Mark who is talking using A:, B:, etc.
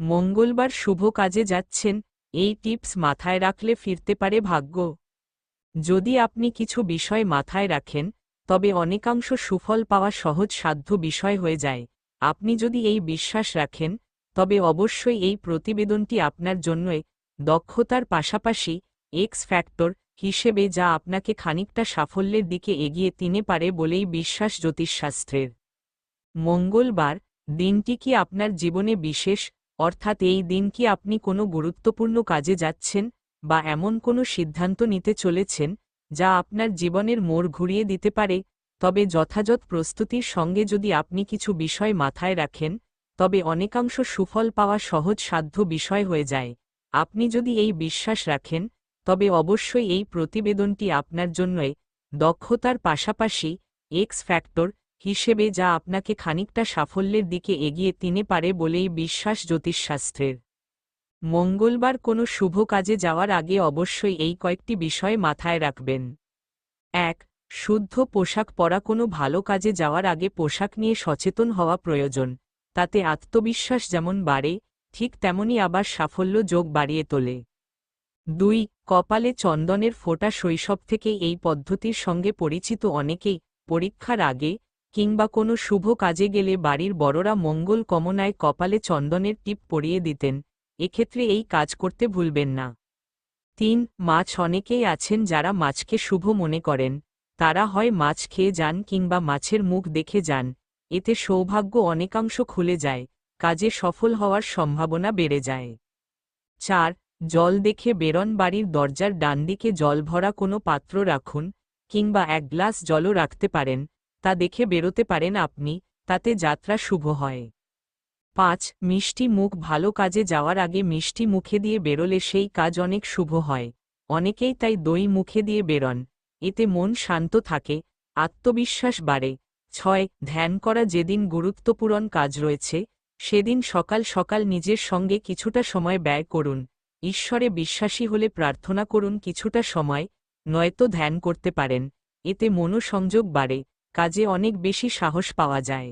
A: মঙ্গলবার শুভ কাজে যাচ্ছেন, এই টিপস মাথায় রাখলে ফিরতে পারে ভাগ্য। যদি আপনি কিছু বিষয় মাথায় রাখেন, তবে অনেকাংশ সুফল পাওয়া সহজ সাধ্য বিষয় হয়ে যায়। আপনি যদি এই বিশ্বাস রাখেন, তবে অবশ্যই এই প্রতিবেদনটি আপনার জন্য দক্ষতার পাশাপাশি এক্স ফ্যাক্টর হিসেবে যা আপনাকে খানিকটা সাফল্যের দিকে এগিয়ে তিনে পারে বলেই বিশ্বাস জ্যোতিষশাস্ত্রের। মঙ্গলবার দিনটি কি আপনার জীবনে বিশেষ অর্থাৎ এই দিন কি আপনি কোনো গুরুত্বপূর্ণ কাজে যাচ্ছেন বা এমন কোনো সিদ্ধান্ত নিতে চলেছেন যা আপনার জীবনের মোড় ঘুরিয়ে দিতে পারে? তবে যথাযথ প্রস্তুতির সঙ্গে যদি আপনি কিছু বিষয় মাথায় রাখেন, তবে অনেকাংশ সুফল পাওয়া সহজ সাধ্য বিষয় হয়ে যায়। আপনি যদি এই বিশ্বাস রাখেন, তবে অবশ্যই এই প্রতিবেদনটি আপনার জন্যই দক্ষতার পাশাপাশি এক্স ফ্যাক্টর হিসেবে যা আপনাকে খানিকটা সাফল্যের দিকে এগিয়ে তিনে পারে বলেই বিশ্বাস জ্যোতিষশাস্ত্রের। মঙ্গলবার কোনো শুভ কাজে যাওয়ার আগে অবশ্যই এই কয়েকটি বিষয় মাথায় রাখবেন। এক, শুদ্ধ পোশাক পরা কোনো ভালো কাজে যাওয়ার আগে পোশাক নিয়ে সচেতন হওয়া প্রয়োজন, তাতে আত্মবিশ্বাস যেমন বাড়ে, ঠিক তেমনি আবার সাফল্য যোগ বাড়িয়ে তোলে। দুই, কপালে চন্দনের ফোঁটা শৈশব থেকে এই পদ্ধতির সঙ্গে পরিচিত অনেকেই পরীক্ষার আগে কিংবা কোনো শুভ কাজে গেলে বাড়ির বড়রা মঙ্গল কমনায় কপালে চন্দনের টিপ পরিয়ে দিতেন, এক্ষেত্রে এই কাজ করতে ভুলবেন না। তিন, মাছ অনেকেই আছেন যারা মাছকে শুভ মনে করেন, তারা হয় মাছ খেয়ে যান কিংবা মাছের মুখ দেখে যান, এতে সৌভাগ্য অনেকাংশ খুলে যায়, কাজে সফল হওয়ার সম্ভাবনা বেড়ে যায়। চার, জল দেখে বেরন বাড়ির দরজার ডানদিকে জল ভরা কোনো পাত্র রাখুন, কিংবা এক গ্লাস জলও রাখতে পারেন তা দেখে বেরোতে পারেন আপনি, তাতে যাত্রা শুভ হয়। পাঁচ, মিষ্টি মুখ ভালো কাজে যাওয়ার আগে মিষ্টি মুখে দিয়ে বেরোলে সেই কাজ অনেক শুভ হয়। অনেকেই তাই দই মুখে দিয়ে বেরন। এতে মন শান্ত থাকে, আত্মবিশ্বাস বাড়ে। ছয়, ধ্যান করা যেদিন গুরুত্বপূরণ কাজ রয়েছে, সেদিন সকাল সকাল নিজের সঙ্গে কিছুটা সময় ব্যয় করুন। ঈশ্বরে বিশ্বাসী হলে প্রার্থনা করুন কিছুটা সময়, নয়তো ধ্যান করতে পারেন। এতে মনোসংযোগ বাড়ে। কাজে অনেক বেশি সাহস পাওয়া যায়।